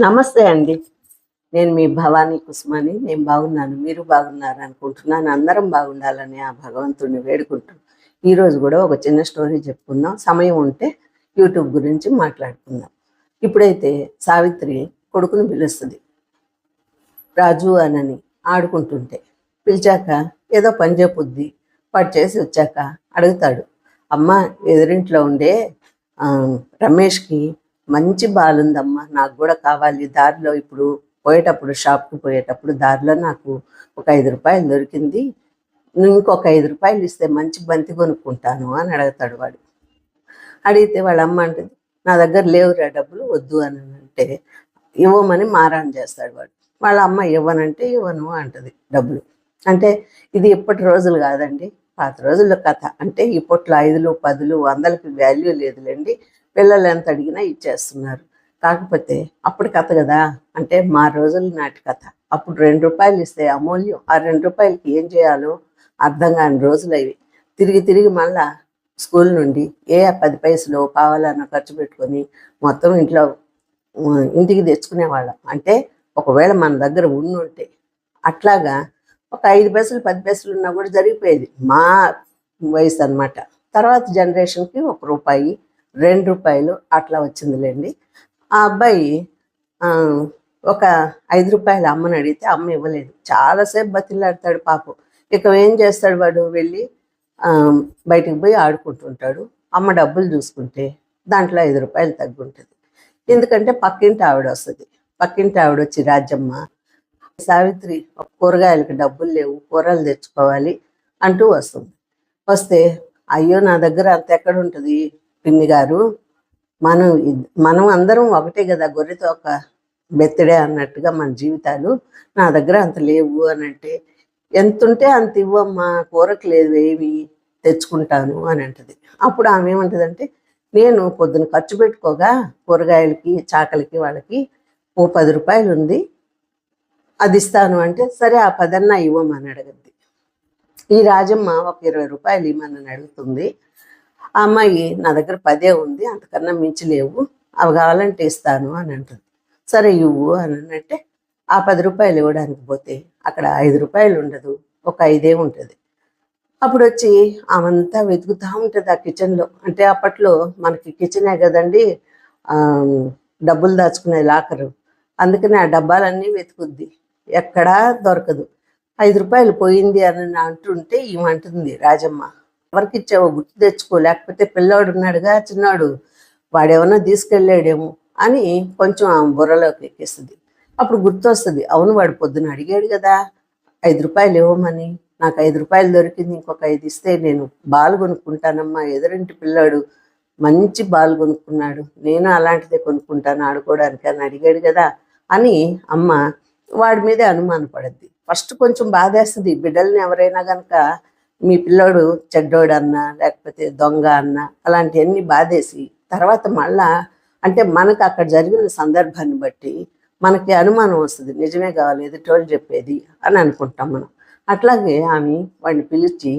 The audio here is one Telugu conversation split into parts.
నమస్తే అండి. నేను మీ భవానీ కుస్మాని. నేను బాగున్నాను. మీరు బాగున్నారు అనుకుంటున్నాను. అందరం బాగుండాలని ఆ భగవంతుడిని వేడుకుంటూ ఈరోజు కూడా ఒక చిన్న స్టోరీ చెప్పుకుందాం. సమయం ఉంటే యూట్యూబ్ గురించి మాట్లాడుకుందాం. ఇప్పుడైతే సావిత్రి కొడుకుని పిలుస్తుంది. రాజు అనని ఆడుకుంటుంటే పిలిచాక ఏదో పని చెప్పుద్ది వాడు చేసి వచ్చాక అడుగుతాడు. అమ్మ ఎదురింట్లో ఉండే రమేష్కి మంచి బాలుందమ్మా. నాకు కూడా కావాలి. దారిలో ఇప్పుడు పోయేటప్పుడు షాప్కి పోయేటప్పుడు దారిలో నాకు ఒక ఐదు రూపాయలు దొరికింది. ఇంకొక ఐదు రూపాయలు ఇస్తే మంచి బంతి కొనుక్కుంటాను అని అడుగుతాడు వాడు. అడిగితే వాళ్ళ అమ్మ అంటుంది నా దగ్గర లేవురా డబ్బులు వద్దు అని అంటే ఇవ్వమని మారాన్ చేస్తాడు వాడు. వాళ్ళ అమ్మ ఇవ్వనంటే ఇవ్వను అంటది డబ్బులు. అంటే ఇది ఇప్పటి రోజులు కాదండి. పాత రోజుల్లో కథ. అంటే ఇప్పట్లో ఐదులు పదులు వందలకి వాల్యూ లేదులేండి. పిల్లలు ఎంత అడిగినా ఇచ్చేస్తున్నారు. కాకపోతే అప్పుడు కథ కదా. అంటే మా రోజుల నాటి కథ. అప్పుడు రెండు రూపాయలు ఇస్తే అమూల్యం ఆ రెండు రూపాయలకి ఏం చేయాలో అర్థం కాని రోజులు అవి. తిరిగి తిరిగి మళ్ళా స్కూల్ నుండి ఏ పది పైసలు పావాలన్న ఖర్చు పెట్టుకొని మొత్తం ఇంట్లో ఇంటికి తెచ్చుకునేవాళ్ళం. అంటే ఒకవేళ మన దగ్గర ఉండి ఉంటే అట్లాగా ఒక ఐదు పైసలు పది పైసలు ఉన్నా కూడా జరిగిపోయేది. మా వయసు అనమాట తర్వాత జనరేషన్కి ఒక రూపాయి రెండు రూపాయలు అట్లా వచ్చిందిలేండి. ఆ అబ్బాయి ఒక ఐదు రూపాయలు అమ్మని అడిగితే అమ్మ ఇవ్వలేదు. చాలాసేపు బతిలాడతాడు పాపం. ఇక ఏం చేస్తాడు వాడు? వెళ్ళి బయటికి పోయి ఆడుకుంటుంటాడు. అమ్మ డబ్బులు చూసుకుంటే దాంట్లో ఐదు రూపాయలు తగ్గుంటుంది. ఎందుకంటే పక్కింటి ఆవిడ వస్తుంది. పక్కింటి ఆవిడ వచ్చి రాజమ్మ సావిత్రి కూరగాయలకు డబ్బులు లేవు కూరలు తెచ్చుకోవాలి అంటూ వస్తుంది. వస్తే అయ్యో నా దగ్గర అంత ఎక్కడ ఉంటుంది? పిన్ని గారు మనం మనం అందరం ఒకటే కదా గొర్రెతో ఒక బెత్తడే అన్నట్టుగా మన జీవితాలు. నా దగ్గర అంత లేవు అని అంటే ఎంత ఉంటే అంత ఇవ్వమ్మా కూరకు లేదు ఏమి తెచ్చుకుంటాను అని అంటది. అప్పుడు ఆమె ఏమంటదంటే నేను పొద్దున ఖర్చు పెట్టుకోగా కూరగాయలకి చాకలకి వాళ్ళకి ఓ పది రూపాయలు ఉంది అది ఇస్తాను అంటే సరే ఆ పదన్నా ఇవ్వమని అడగద్ది. ఈ రాజమ్మ ఒక ఇరవై రూపాయలు ఇవ్వమని అడుగుతుంది. ఆ అమ్మాయి నా దగ్గర పదే ఉంది అంతకన్నా మించి లేవు అవి కావాలంటే ఇస్తాను అని అంటుంది. సరే ఇవ్వు అని అంటే ఆ పది రూపాయలు ఇవ్వడానికి పోతే అక్కడ ఐదు రూపాయలు ఉండదు ఒక ఐదే ఉంటుంది. అప్పుడు వచ్చి ఆమంతా వెతుకుతూ ఉంటుంది ఆ కిచెన్లో. అంటే అప్పట్లో మనకి కిచెనే కదండి డబ్బులు దాచుకునే లాకరు. అందుకని ఆ డబ్బాలన్నీ వెతుకుద్ది. ఎక్కడా దొరకదు. ఐదు రూపాయలు పోయింది అని అంటుంటే ఈమె రాజమ్మ ఎవరికి ఇచ్చావో గుర్తు తెచ్చుకో. లేకపోతే పిల్లోడు ఉన్నాడుగా చిన్నాడు వాడేమన్నా తీసుకెళ్ళాడేమో అని కొంచెం ఆమె బుర్రలోకి ఎక్కిస్తుంది. అప్పుడు గుర్తు వస్తుంది అవును వాడు పొద్దున అడిగాడు కదా ఐదు రూపాయలు ఇవ్వమని. నాకు ఐదు రూపాయలు దొరికింది ఇంకొక ఐదు ఇస్తే నేను బాల్ కొనుక్కుంటానమ్మా ఎదురింటి పిల్లాడు మంచి బాల్ కొనుక్కున్నాడు నేను అలాంటిదే కొనుక్కుంటాను ఆడుకోవడానికి అని అడిగాడు కదా అని అమ్మ వాడి మీదే అనుమాన పడద్ది ఫస్ట్ కొంచెం బాధేస్తుంది బిడ్డల్ని ఎవరైనా కనుక మీ పిల్లోడు చెడ్డోడు అన్నా లేకపోతే దొంగ అన్నా అలాంటివన్నీ బాధేసి తర్వాత మళ్ళా అంటే మనకు అక్కడ జరిగిన సందర్భాన్ని బట్టి మనకి అనుమానం వస్తుంది. నిజమే కావాలి ఎదుటోళ్ళు చెప్పేది అని అనుకుంటాం మనం. అట్లాగే ఆమె వాడిని పిలిచి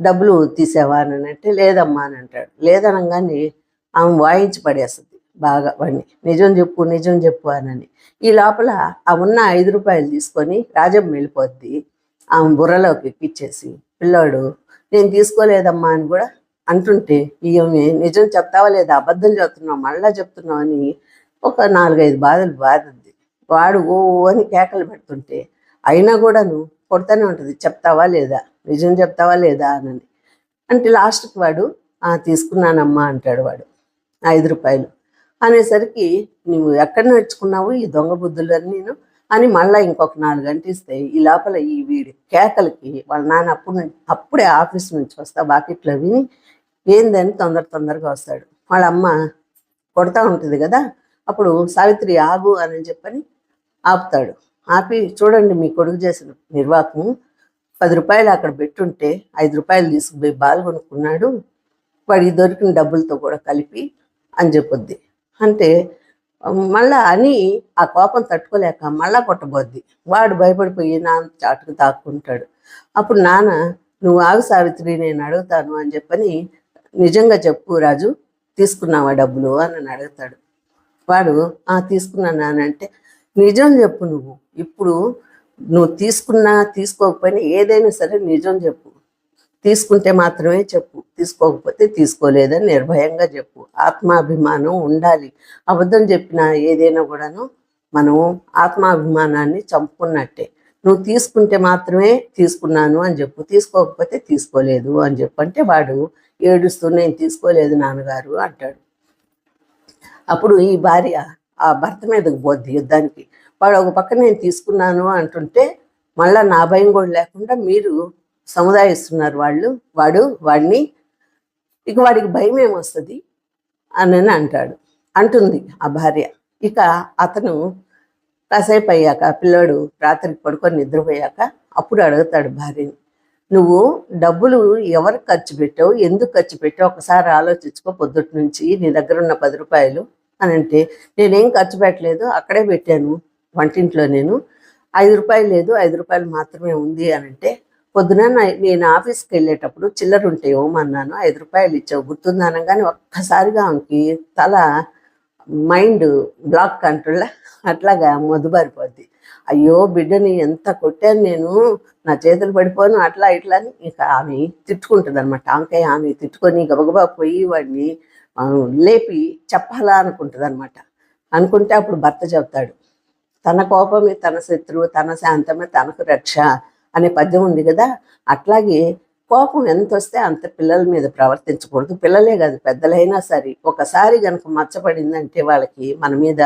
డబ్బులు తీసేవా? అని అంటే లేదమ్మా అని అంటాడు. లేదనగానే ఆమె వాయించి పడేస్తుంది బాగా వాడిని నిజం చెప్పు నిజం చెప్పు అని. ఈ లోపల ఆ ఉన్న ఐదు రూపాయలు తీసుకొని రాజమ్మ వెళ్ళిపోద్ది. ఆమె బుర్రలోకి ఎక్కిచ్చేసి పిల్లోడు నేను తీసుకోలేదమ్మా అని కూడా అంటుంటే ఈమె నిజం చెప్తావా లేదా? అబద్ధం చెప్తున్నావు? మళ్ళా చెప్తున్నావు? అని ఒక నాలుగైదు బాధలు బాధింది. వాడు ఓ అని కేకలు పెడుతుంటే అయినా కూడాను కొడతానే ఉంటుంది. చెప్తావా లేదా? నిజం చెప్తావా లేదా? అని అంటే లాస్ట్కి వాడు "ఆ, తీసుకున్నానమ్మా అంటాడు వాడు ఐదు రూపాయలు. అనేసరికి నువ్వు ఎక్కడ నేర్చుకున్నావు ఈ దొంగ బుద్ధులన్నీ? నేను అని మళ్ళీ ఇంకొక నాలుగు గంటిస్తే ఈ లోపల ఈ వీడి కేకలకి వాళ్ళ నాన్న అప్పుడు నుంచి- అప్పుడే ఆఫీస్ నుంచి వస్తా బాకెట్లో విని ఏందని తొందర తొందరగా వస్తాడు. వాళ్ళ అమ్మ కొడతా ఉంటుంది కదా అప్పుడు సావిత్రి ఆగు అని చెప్పని ఆపుతాడు. ఆపి చూడండి మీ కొడుకు చేసిన నిర్వాహకం పది రూపాయలు అక్కడ పెట్టుంటే ఐదు రూపాయలు తీసుకుపోయి బాల్ కొనుక్కున్నాడు వాడికి దొరికిన డబ్బులతో కూడా కలిపి అని చెప్పొద్ది. అంటే మళ్ళా అని ఆ కోపం తట్టుకోలేక మళ్ళా కొట్టబోద్ది. వాడు భయపడిపోయి నాన్న చాటుకు తాక్కుంటాడు. అప్పుడు నాన్న నువ్వు ఆగు సావిత్రి నేను అడుగుతాను అని చెప్పని నిజంగా చెప్పు రాజు తీసుకున్నావా డబ్బులు అని నన్ను అడుగుతాడు. వాడు ఆ తీసుకున్నాను అని అంటే నిజం చెప్పు నువ్వు. ఇప్పుడు నువ్వు తీసుకున్నా తీసుకోకపోయినా ఏదైనా సరే నిజం చెప్పు. తీసుకుంటే మాత్రమే చెప్పు తీసుకోకపోతే తీసుకోలేదని నిర్భయంగా చెప్పు. ఆత్మాభిమానం ఉండాలి. అబద్ధం చెప్పిన ఏదైనా కూడాను మనం ఆత్మాభిమానాన్ని చంపుకున్నట్టే. నువ్వు తీసుకుంటే మాత్రమే తీసుకున్నాను అని చెప్పు తీసుకోకపోతే తీసుకోలేదు అని చెప్పంటే వాడు ఏడుస్తూ నేను తీసుకోలేదు నాన్నగారు అంటాడు. అప్పుడు ఈ భార్య ఆ భర్త మీదకి పోద్ది యుద్ధానికి. వాడు ఒక పక్క నేను తీసుకున్నాను అంటుంటే మళ్ళా నా భయం కూడా లేకుండా మీరు సముదాయిస్తున్నారు వాళ్ళు వాడు వాడిని. ఇక వాడికి భయం ఏమొస్తుంది? అని అంటాడు. అంటుంది ఆ భార్య. ఇక అతను కాసేపు అయ్యాక పిల్లోడు రాత్రికి పడుకొని నిద్రపోయాక అప్పుడు అడుగుతాడు భార్యని నువ్వు డబ్బులు ఎవరికి ఖర్చు పెట్టావు? ఎందుకు ఖర్చు పెట్టావు? ఒకసారి ఆలోచించుకో పొద్దుటి నుంచి నీ దగ్గర ఉన్న పది రూపాయలు. అని అంటే నేనేం ఖర్చు పెట్టలేదు అక్కడే పెట్టాను వంటింట్లో నేను. ఐదు రూపాయలు లేదు ఐదు రూపాయలు మాత్రమే ఉంది. అని అంటే పొద్దున నేను ఆఫీస్కి వెళ్ళేటప్పుడు చిల్లర ఉంటే ఇవ్వమన్నాను ఐదు రూపాయలు ఇచ్చావు గుర్తుందనగానే ఒక్కసారిగా ఆమెకి తల మైండ్ బ్లాక్ కంట్రోల్ అట్లాగా మొద్దుబారిపోద్ది అయ్యో బిడ్డని ఎంత కొట్టాను నేను నా చేతులు పడిపోను అట్లా ఇట్లా అని ఇక ఆమె తిట్టుకుంటుంది అనమాట ఆమెకాయ ఆమె తిట్టుకొని గబగబా పోయి వాడిని లేపి చెప్పాలా అనుకుంటుంది అనమాట అనుకుంటే అప్పుడు భర్త చెప్తాడు తన కోపమే తన శత్రువు తన శాంతమే తనకు రక్ష అనే పద్యం ఉంది కదా. అట్లాగే కోపం ఎంత వస్తే అంత పిల్లల మీద ప్రవర్తించకూడదు. పిల్లలే కాదు పెద్దలైనా సరే. ఒకసారి కనుక మచ్చపడిందంటే వాళ్ళకి మన మీద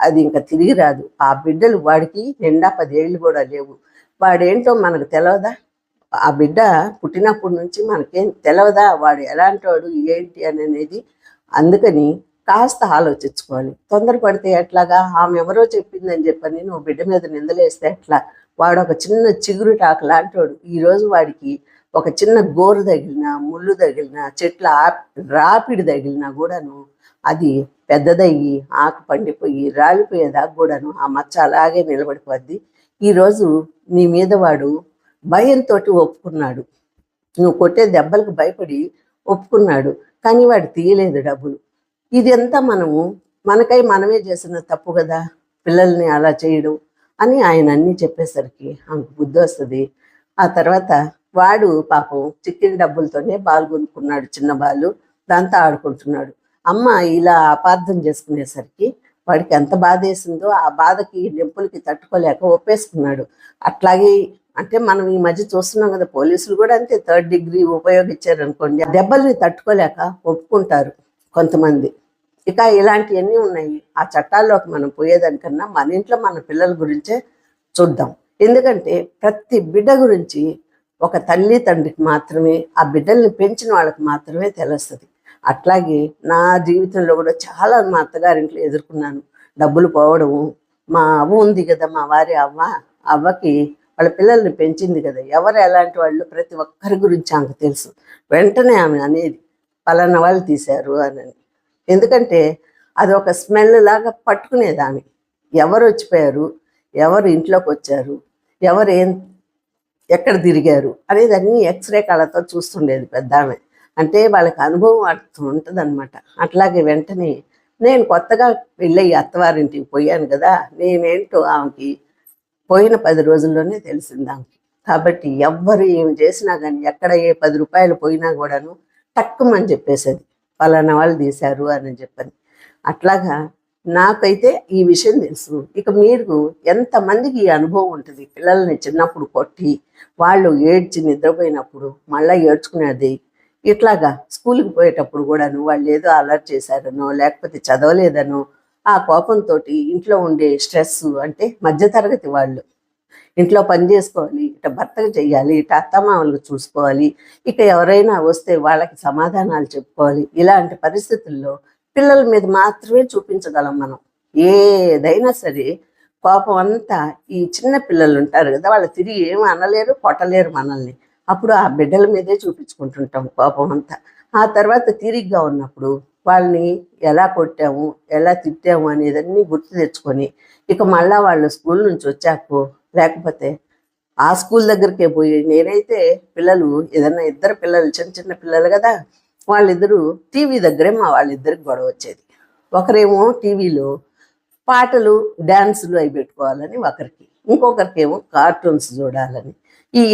అది ఇంకా తిరిగి రాదు. ఆ బిడ్డలు వాడికి నిండా పదేళ్ళు కూడా లేవు. వాడేంటో మనకు తెలియదా ఆ బిడ్డ పుట్టినప్పటి నుంచి మనకేం తెలియదా వాడు ఎలాంటి వాడు ఏంటి అని అనేది అందుకని కాస్త ఆలోచించుకోవాలి. తొందరపడితే ఎట్లాగా? ఆమె ఎవరో చెప్పిందని చెప్పని నువ్వు బిడ్డ మీద నిందలేస్తే ఎట్లా? వాడు ఒక చిన్న చిగురు టాకు లాంటోడు ఈరోజు వాడికి ఒక చిన్న గోరు తగిలిన ముళ్ళు తగిలిన చెట్ల రాపిడి తగిలినా కూడాను అది పెద్దదయ్యి ఆకు పండిపోయి రాలిపోయేదాకా కూడాను ఆ మచ్చ అలాగే నిలబడిపోద్ది. ఈరోజు నీ మీద వాడు భయంతో ఒప్పుకున్నాడు. నువ్వు కొట్టే దెబ్బలకు భయపడి ఒప్పుకున్నాడు కానీ వాడు తీయలేదు డబ్బులు. ఇదంతా మనము మనకై మనమే చేసిన తప్పు కదా పిల్లల్ని అలా చేయడం అని ఆయన అన్నీ చెప్పేసరికి ఆమెకు బుద్ధి వస్తుంది. ఆ తర్వాత వాడు పాపం చిక్కిన డబ్బులతోనే బాల్ కొనుక్కున్నాడు చిన్న బాలు. దాంతో ఆడుకుంటున్నాడు. అమ్మ ఇలా అపార్థం చేసుకునేసరికి వాడికి ఎంత బాధ వేసిందో ఆ బాధకి నింపులకి తట్టుకోలేక ఒప్పేసుకున్నాడు. అట్లాగే అంటే మనం ఈ మధ్య చూస్తున్నాం కదా పోలీసులు కూడా అంతే థర్డ్ డిగ్రీ ఉపయోగించారు అనుకోండి దెబ్బల్ని తట్టుకోలేక ఒప్పుకుంటారు కొంతమంది. ఇక ఇలాంటివన్నీ ఉన్నాయి. ఆ చట్టాల్లోకి మనం పోయేదానికన్నా మన ఇంట్లో మన పిల్లల గురించే చూద్దాం. ఎందుకంటే ప్రతి బిడ్డ గురించి ఒక తల్లి తండ్రికి మాత్రమే ఆ బిడ్డల్ని పెంచిన వాళ్ళకి మాత్రమే తెలుస్తుంది. అట్లాగే నా జీవితంలో కూడా చాలా మా అత్తగారింట్లో ఎదుర్కొన్నాను. డబ్బులు పోవడము మా అవ్వ ఉంది కదా మా వారి అవ్వ అవ్వకి వాళ్ళ పిల్లల్ని పెంచింది కదా. ఎవరు ఎలాంటి వాళ్ళు ప్రతి ఒక్కరి గురించి ఆమెకు తెలుసు. వెంటనే ఆమె అనేది పలానా వాళ్ళు తీశారు అని. ఎందుకంటే అది ఒక స్మెల్ లాగా పట్టుకునేదాన్ని. ఎవరు వచ్చిపోయారు? ఎవరు ఇంట్లోకి వచ్చారు? ఎవరు ఏం ఎక్కడ తిరిగారు? అనేది అన్ని ఎక్స్రే కళ్ళతో చూస్తుండేది పెద్ద ఆమె అంటే వాళ్ళకి అనుభవం ఉంటుంది అనమాట అట్లాగే వెంటనే నేను కొత్తగా వెళ్ళి అత్తవారింటికి పోయాను కదా నేనేంటో ఆమెకి పోయిన పది రోజుల్లోనే తెలిసింది ఆమెకి. కాబట్టి ఎవ్వరు ఏమి చేసినా కానీ ఎక్కడ ఏ పది రూపాయలు పోయినా కూడాను తక్కువని చెప్పేసేది. పలానా వాళ్ళు తీశారు అని చెప్పని. అట్లాగా నాకైతే ఈ విషయం తెలుసు. ఇక మీరు ఎంతమందికి ఈ అనుభవం ఉంటుంది? పిల్లల్ని చిన్నప్పుడు కొట్టి వాళ్ళు ఏడ్చి నిద్రపోయినప్పుడు మళ్ళీ ఏడ్చుకునేది? ఇట్లాగా స్కూల్కి పోయేటప్పుడు కూడాను వాళ్ళు ఏదో అలర్ట్ చేశారనో లేకపోతే చదవలేదనో ఆ కోపంతో ఇంట్లో ఉండే స్ట్రెస్ అంటే మధ్యతరగతి వాళ్ళు ఇంట్లో పని చేసుకోవాలి ఇట భర్తకు చేయాలి ఇట అత్తమామలకు చూసుకోవాలి ఇక ఎవరైనా వస్తే వాళ్ళకి సమాధానాలు చెప్పుకోవాలి. ఇలాంటి పరిస్థితుల్లో పిల్లల మీద మాత్రమే చూపించగలం మనం. ఏదైనా సరే కోపం అంతా ఈ చిన్న పిల్లలు ఉంటారు కదా వాళ్ళు తిరిగి ఏమి అనలేరు కొట్టలేరు మనల్ని. అప్పుడు ఆ బిడ్డల మీదే చూపించుకుంటుంటాం కోపం అంతా. ఆ తర్వాత తిరిగ్గా ఉన్నప్పుడు వాళ్ళని ఎలా కొట్టాము ఎలా తిట్టాము అనేదన్నీ గుర్తు తెచ్చుకొని ఇక మళ్ళా వాళ్ళు స్కూల్ నుంచి వచ్చాకో లేకపోతే ఆ స్కూల్ దగ్గరికే పోయి నేనైతే పిల్లలు ఏదన్నా ఇద్దరు పిల్లలు చిన్న చిన్న పిల్లలు కదా వాళ్ళిద్దరూ టీవీ దగ్గరే మా వాళ్ళిద్దరికి గొడవ వచ్చేది. ఒకరేమో టీవీలో పాటలు డ్యాన్సులు అవి పెట్టుకోవాలని ఒకరికి ఇంకొకరికేమో కార్టూన్స్ చూడాలని. ఈ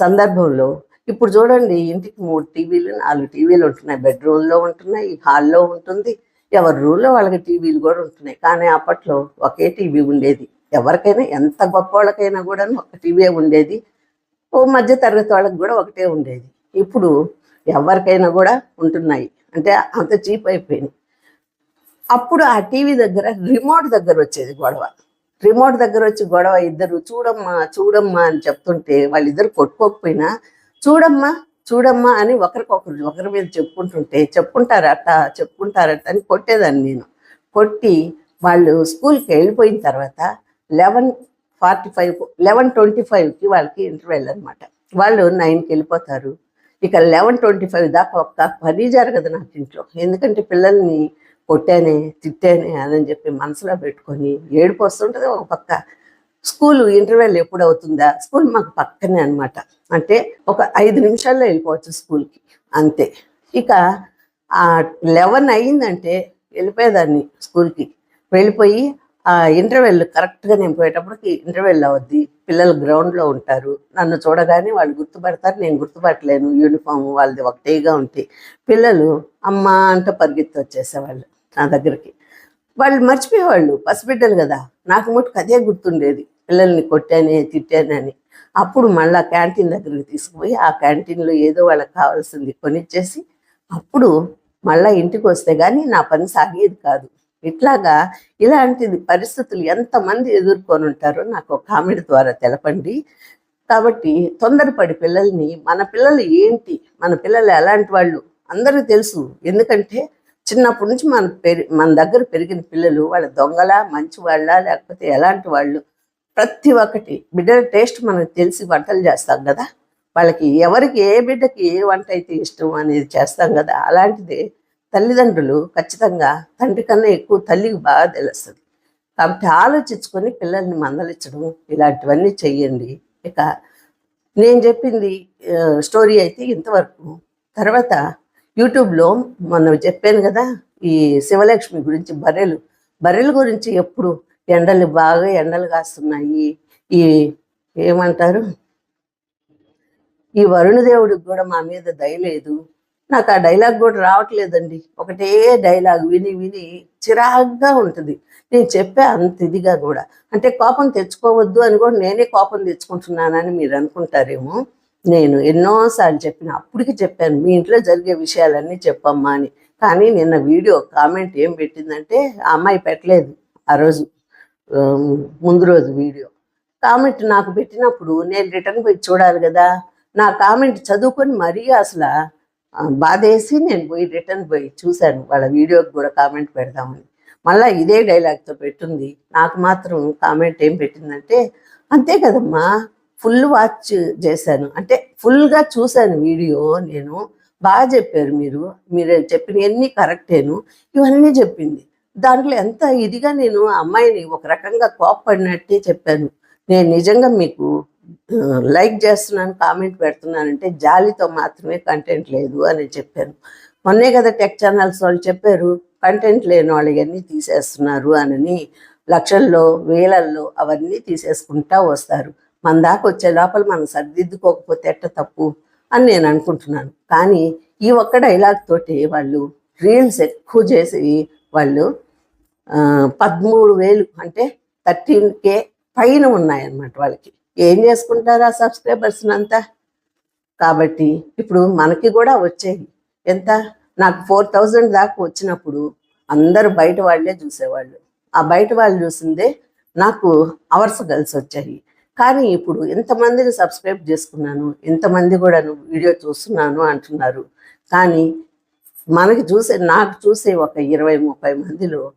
సందర్భంలో ఇప్పుడు చూడండి ఇంటికి మూడు టీవీలు నాలుగు టీవీలు ఉంటున్నాయి. బెడ్రూమ్లో ఉంటున్నాయి హాల్లో ఉంటుంది. ఎవరి రూమ్లో వాళ్ళకి టీవీలు కూడా ఉంటున్నాయి. కానీ అప్పట్లో ఒకే టీవీ ఉండేది. ఎవరికైనా ఎంత గొప్ప వాళ్ళకైనా కూడా ఒక టీవీ ఉండేది. ఓ మధ్య తరగతి వాళ్ళకి కూడా ఒకటే ఉండేది. ఇప్పుడు ఎవరికైనా కూడా ఉంటున్నాయి. అంటే అంత చీప్ అయిపోయినాయి. అప్పుడు ఆ టీవీ దగ్గర రిమోట్ దగ్గర వచ్చేది గొడవ. రిమోట్ దగ్గర వచ్చి గొడవ ఇద్దరు చూడమ్మా చూడమ్మా అని చెప్తుంటే వాళ్ళిద్దరు కొట్టుకోకపోయినా చూడమ్మా చూడమ్మా అని ఒకరికొకరు ఒకరి మీద చెప్పుకుంటుంటే చెప్పుకుంటారట చెప్పుకుంటారట అని కొట్టేదాన్ని నేను. కొట్టి వాళ్ళు స్కూల్కి వెళ్ళిపోయిన తర్వాత eleven forty five eleven twenty ఫైవ్కి వాళ్ళకి ఇంటర్వెల్ అనమాట వాళ్ళు నైన్కి వెళ్ళిపోతారు. ఇక లెవెన్ ట్వంటీ ఫైవ్ దాకా ఒక్క పని జరగదు నాకు ఇంట్లో. ఎందుకంటే పిల్లల్ని కొట్టానే తిట్టానే అని చెప్పి మనసులో పెట్టుకొని ఏడుపు వస్తుంటుంది ఒక పక్క. స్కూల్ ఇంటర్వెల్ ఎప్పుడు అవుతుందా? స్కూల్ మాకు పక్కనే అనమాట అంటే ఒక ఐదు నిమిషాల్లో వెళ్ళిపోవచ్చు స్కూల్కి. అంతే. ఇక ఆ లెవెన్ అయిందంటే వెళ్ళిపోయేదాన్ని స్కూల్కి. వెళ్ళిపోయి ఇంటర్వెల్ కరెక్ట్గా నేను పోయేటప్పటికి ఇంటర్వెల్ అవద్ది. పిల్లలు గ్రౌండ్లో ఉంటారు. నన్ను చూడగానే వాళ్ళు గుర్తుపడతారు. నేను గుర్తుపట్టలేను. యూనిఫామ్ వాళ్ళది ఒకటేగా ఉంటాయి పిల్లలు అమ్మ అంటూ పరిగెత్తి వచ్చేసేవాళ్ళు నా దగ్గరికి. వాళ్ళు మర్చిపోయేవాళ్ళు. పసిబిడ్డలు కదా. నాకు మటుకు అదే గుర్తుండేది. పిల్లల్ని కొట్టానే తిట్టానని అప్పుడు మళ్ళా క్యాంటీన్ దగ్గరికి తీసుకుపోయి ఆ క్యాంటీన్లో ఏదో వాళ్ళకి కావాల్సింది కొనిచ్చేసి అప్పుడు మళ్ళా ఇంటికి వస్తే కానీ నా పని సాగేది కాదు. ఇట్లాగా ఇలాంటిది పరిస్థితులు ఎంతమంది ఎదుర్కొని ఉంటారో నాకు ఒక ద్వారా తెలపండి. కాబట్టి తొందరపడి పిల్లల్ని మన పిల్లలు ఏంటి? మన పిల్లలు ఎలాంటి వాళ్ళు? అందరికీ తెలుసు. ఎందుకంటే చిన్నప్పటి నుంచి మన పెరి మన దగ్గర పెరిగిన పిల్లలు వాళ్ళ దొంగల మంచి వాళ్ళ లేకపోతే ఎలాంటి వాళ్ళు? ప్రతి ఒక్కటి. బిడ్డల టేస్ట్ మనకు తెలిసి వంటలు చేస్తాం కదా? వాళ్ళకి ఎవరికి ఏ బిడ్డకి ఏ వంట అయితే ఇష్టం అనేది చేస్తాం కదా? అలాంటిదే తల్లిదండ్రులు ఖచ్చితంగా తండ్రి కన్నా ఎక్కువ తల్లికి బాగా తెలుస్తుంది. కాబట్టి ఆలోచించుకొని పిల్లల్ని మందలించడం ఇలాంటివన్నీ చెయ్యండి. ఇక నేను చెప్పింది స్టోరీ అయితే ఇంతవరకు. తర్వాత యూట్యూబ్లో మొన్న చెప్పాను కదా ఈ శివలక్ష్మి గురించి బర్రెలు బర్రెల గురించి ఎప్పుడు ఎండలు బాగా ఎండలు కాస్తున్నాయి. ఈ ఏమంటారు? ఈ వరుణదేవుడికి కూడా మా మీద దయలేదు నాకు ఆ డైలాగ్ కూడా రావట్లేదండి. ఒకటే డైలాగ్ విని విని చిరాగ్గా ఉంటుంది. నేను చెప్పే అంత ఇదిగా కూడా. అంటే కోపం తెచ్చుకోవద్దు అని కూడా నేనే కోపం తెచ్చుకుంటున్నానని మీరు అనుకుంటారేమో. నేను ఎన్నోసార్లు చెప్పిన అప్పటికి చెప్పాను మీ ఇంట్లో జరిగే విషయాలన్నీ చెప్పమ్మా అని. కానీ నిన్న వీడియో కామెంట్ ఏం పెట్టిందంటే ఆ అమ్మాయి పెట్టలేదు ఆ రోజు ముందు రోజు వీడియో. కామెంట్ నాకు పెట్టినప్పుడు నేను రిటర్న్ పోయి చూడాలి కదా. నా కామెంట్ చదువుకొని మరీ అసలు బాధేసి నేను పోయి రిటర్న్ పోయి చూశాను. వాళ్ళ వీడియోకి కూడా కామెంట్ పెడదామని మళ్ళీ ఇదే డైలాగ్తో పెట్టింది. నాకు మాత్రం కామెంట్ ఏం పెట్టిందంటే అంతే కదమ్మా ఫుల్ వాచ్ చేశాను. అంటే ఫుల్గా చూశాను వీడియో నేను. బాగా చెప్పారు మీరు. మీరు చెప్పినవన్నీ కరెక్టేను ఇవన్నీ చెప్పింది. దాంట్లో ఎంత ఇదిగా నేను ఆ అమ్మాయిని ఒక రకంగా కోప్పడినట్టే చెప్పాను. నేను నిజంగా మీకు లైక్ చేస్తున్నాను కామెంట్ పెడుతున్నానంటే జాలితో మాత్రమే కంటెంట్ లేదు అని చెప్పాను మొన్నే కదా టెక్ ఛానల్స్ వాళ్ళు చెప్పారు కంటెంట్ లేని వాళ్ళు ఇవన్నీ తీసేస్తున్నారు అని లక్షల్లో వేలల్లో అవన్నీ తీసేసుకుంటా వస్తారు. మన దాకా వచ్చే లోపల మనం సర్దిద్దుకోకపోతే ఎట్ట తప్పు అని నేను అనుకుంటున్నాను. కానీ ఈ ఒక్క డైలాగ్ తోటి వాళ్ళు రీల్స్ ఎక్కువ చేసి వాళ్ళు పదమూడు వేలు అంటే థర్టీన్ కే పైన ఉన్నాయన్నమాట వాళ్ళకి. ఏం చేసుకుంటారు ఆ సబ్స్క్రైబర్స్ అంతా కాబట్టి ఇప్పుడు మనకి కూడా వచ్చాయి. ఎంత? నాకు ఫోర్ థౌజండ్ దాకా వచ్చినప్పుడు అందరూ బయట వాళ్ళే చూసేవాళ్ళు. ఆ బయట వాళ్ళు చూసిందే నాకు అవర్స్ కలిసి వచ్చాయి. కానీ ఇప్పుడు ఎంతమందిని సబ్స్క్రైబ్ చేసుకున్నాను? ఎంతమంది కూడా నువ్వు వీడియో చూస్తున్నాను అంటున్నారు. కానీ మనకి చూసే నాకు చూసే ఒక ఇరవై ముప్పై మందిలో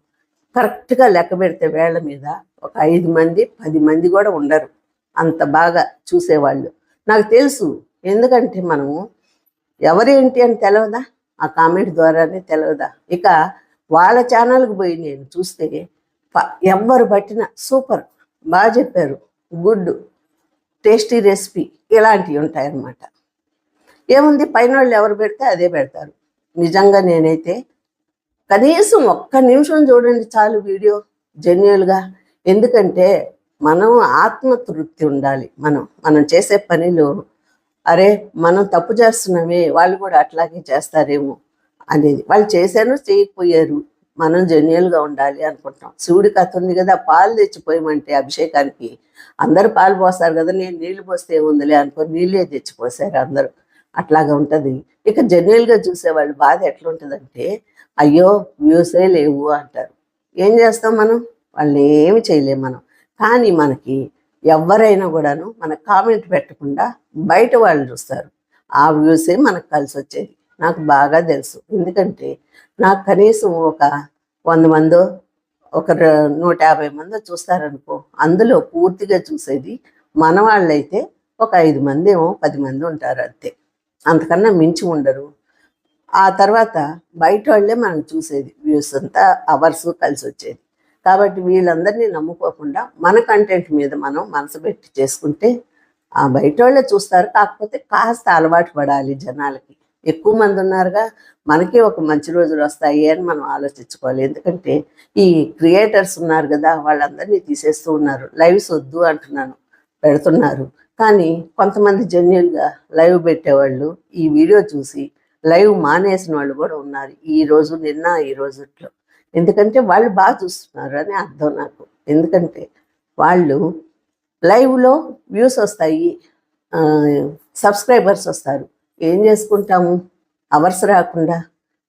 కరెక్ట్గా లెక్క పెడితే వేళ్ళ మీద ఒక ఐదు మంది పది మంది కూడా ఉండరు. అంత బాగా చూసేవాళ్ళు. నాకు తెలుసు. ఎందుకంటే మనము ఎవరేంటి అని తెలవదా? ఆ కామెంట్ ద్వారానే తెలవదా? ఇక వాళ్ళ ఛానల్కి పోయి నేను చూస్తే ఎవరు ఎవ్వరు పట్టిన సూపర్. బాగా చెప్పారు. గుడ్. టేస్టీ రెసిపీ ఇలాంటివి ఉంటాయన్నమాట. ఏముంది? పైన వాళ్ళు ఎవరు పెడితే అదే పెడతారు. నిజంగా నేనైతే కనీసం ఒక్క నిమిషం చూడండి చాలు వీడియో జెన్యున్గా. ఎందుకంటే మనం ఆత్మతృప్తి ఉండాలి. మనం మనం చేసే పనిలో అరే మనం తప్పు చేస్తున్నామే వాళ్ళు కూడా అట్లాగే చేస్తారేమో అనేది. వాళ్ళు చేశారు చేయకపోయారు మనం జెన్యున్గా ఉండాలి అనుకుంటాం. శివుడి కథ ఉంది కదా పాలు తెచ్చిపోయమంటే అభిషేకానికి. అందరూ పాలు పోస్తారు కదా నేను నీళ్ళు పోస్తే ఏముందిలే అనుకో నీళ్ళే తెచ్చిపోసారు అందరూ. అట్లాగా ఉంటుంది. ఇక జెన్యున్గా చూసేవాళ్ళు బాధ ఎట్లుంటుందంటే అయ్యో వ్యూసే లేవు అంటారు. ఏం చేస్తాం మనం? వాళ్ళని ఏమి చేయలేము మనం. కానీ మనకి ఎవరైనా కూడాను మన కామెంట్ పెట్టకుండా బయట వాళ్ళు చూస్తారు. ఆ వ్యూసే మనకు కలిసి వచ్చేది. నాకు బాగా తెలుసు. ఎందుకంటే నాకు కనీసం ఒక వంద మందో ఒక నూట యాభై మందో చూస్తారనుకో అందులో పూర్తిగా చూసేది మన వాళ్ళైతే ఒక ఐదు మంది ఏమో పది మంది ఉంటారు అంతే. అంతకన్నా మించి ఉండరు. ఆ తర్వాత బయట వాళ్ళే మనం చూసేది. వ్యూస్ అంతా అవర్స్ కలిసి వచ్చేది. కాబట్టి వీళ్ళందరినీ నమ్ముకోకుండా మన కంటెంట్ మీద మనం మనసు పెట్టి చేసుకుంటే ఆ బయట వాళ్ళే చూస్తారు. కాకపోతే కాస్త అలవాటు పడాలి జనాలకి. ఎక్కువ మంది ఉన్నారుగా మనకి ఒక మంచి రోజులు వస్తాయి అని మనం ఆలోచించుకోవాలి. ఎందుకంటే ఈ క్రియేటర్స్ ఉన్నారు కదా వాళ్ళందరినీ తీసేస్తూ ఉన్నారు. లైవ్స్ వద్దు అంటున్నాను పెడుతున్నారు. కానీ కొంతమంది జెన్యున్గా లైవ్ పెట్టేవాళ్ళు ఈ వీడియో చూసి లైవ్ మానేసిన వాళ్ళు కూడా ఉన్నారు. ఈ రోజు నిన్న ఈ రోజుట్లో. ఎందుకంటే వాళ్ళు బాగా చూస్తున్నారు అని అర్థం నాకు. ఎందుకంటే వాళ్ళు లైవ్లో వ్యూస్ వస్తాయి సబ్స్క్రైబర్స్ వస్తారు. ఏం చేసుకుంటాము? అవర్స్ రాకుండా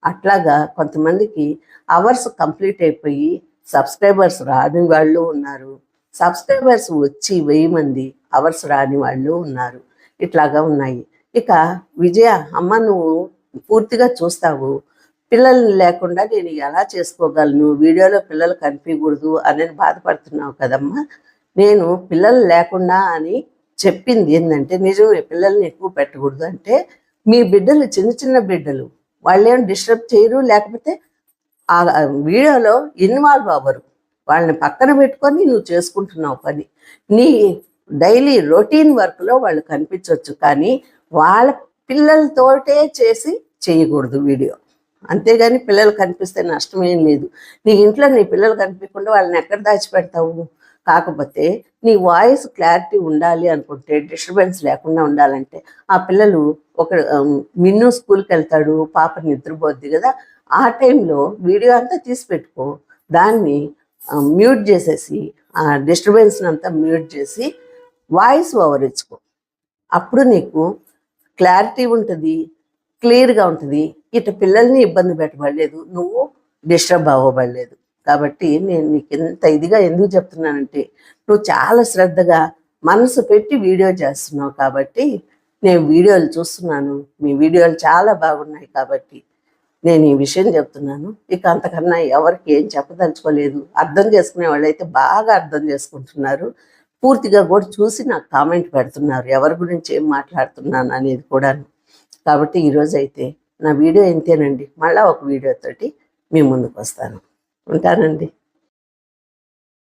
అట్లాగా కొంతమందికి అవర్స్ కంప్లీట్ అయిపోయి సబ్స్క్రైబర్స్ రాని వాళ్ళు ఉన్నారు. సబ్స్క్రైబర్స్ వచ్చి వెయ్యి మంది అవర్స్ రాని వాళ్ళు ఉన్నారు. ఇట్లాగా ఉన్నాయి. ఇక విజయ అమ్మ నువ్వు పూర్తిగా చూస్తావు. పిల్లల్ని లేకుండా నేను ఎలా చేసుకోగలను? వీడియోలో పిల్లలు కనిపించకూడదు అని బాధపడుతున్నావు కదమ్మా. నేను పిల్లలు లేకుండా అని చెప్పింది ఏంటంటే నిజమే పిల్లల్ని ఎక్కువ పెట్టకూడదు అంటే మీ బిడ్డలు చిన్న చిన్న బిడ్డలు వాళ్ళేం డిస్టర్బ్ చేయరు లేకపోతే ఆ వీడియోలో ఇన్వాల్వ్ అవ్వరు. వాళ్ళని పక్కన పెట్టుకొని నువ్వు చేసుకుంటున్నావు పని. నీ డైలీ రొటీన్ వర్క్లో వాళ్ళు కనిపించవచ్చు కానీ వాళ్ళ పిల్లలతోటే చేసి చేయకూడదు వీడియో. అంతేగాని పిల్లలు కనిపిస్తే నష్టమేం లేదు. నీ ఇంట్లో నీ పిల్లలు కనిపించకుండా వాళ్ళని ఎక్కడ దాచిపెడతావు? కాకపోతే నీ వాయిస్ క్లారిటీ ఉండాలి అనుకుంటే డిస్టర్బెన్స్ లేకుండా ఉండాలంటే ఆ పిల్లలు ఒక మిన్ను స్కూల్కి వెళ్తాడు పాప నిద్రపోద్ది కదా ఆ టైంలో వీడియో అంతా తీసి పెట్టుకో. దాన్ని మ్యూట్ చేసేసి ఆ డిస్టర్బెన్స్ని అంతా మ్యూట్ చేసి వాయిస్ ఓవర్ ఇచ్చుకో. అప్పుడు నీకు క్లారిటీ ఉంటుంది. క్లియర్గా ఉంటుంది ఇటు పిల్లల్ని ఇబ్బంది పెట్టబడలేదు నువ్వు డిస్టర్బ్ అవ్వబడలేదు. కాబట్టి నేను నీకు ఎంత ఇదిగా ఎందుకు చెప్తున్నానంటే నువ్వు చాలా శ్రద్ధగా మనసు పెట్టి వీడియో చేస్తున్నావు కాబట్టి నేను వీడియోలు చూస్తున్నాను మీ వీడియోలు చాలా బాగున్నాయి కాబట్టి నేను ఈ విషయం చెప్తున్నాను. ఇక అంతకన్నా ఎవరికి ఏం చెప్పదలుచుకోలేదు. అర్థం చేసుకునే వాళ్ళైతే బాగా అర్థం చేసుకుంటున్నారు. పూర్తిగా కూడా చూసి నాకు కామెంట్ పెడుతున్నారు. ఎవరి గురించి ఏం మాట్లాడుతున్నాను అనేది కూడాను. కాబట్టి ఈరోజు అయితే నా వీడియో ఇంతేనండి. మళ్ళీ ఒక వీడియోతోటి మీ ముందుకు వస్తాను. ఉంటానండి.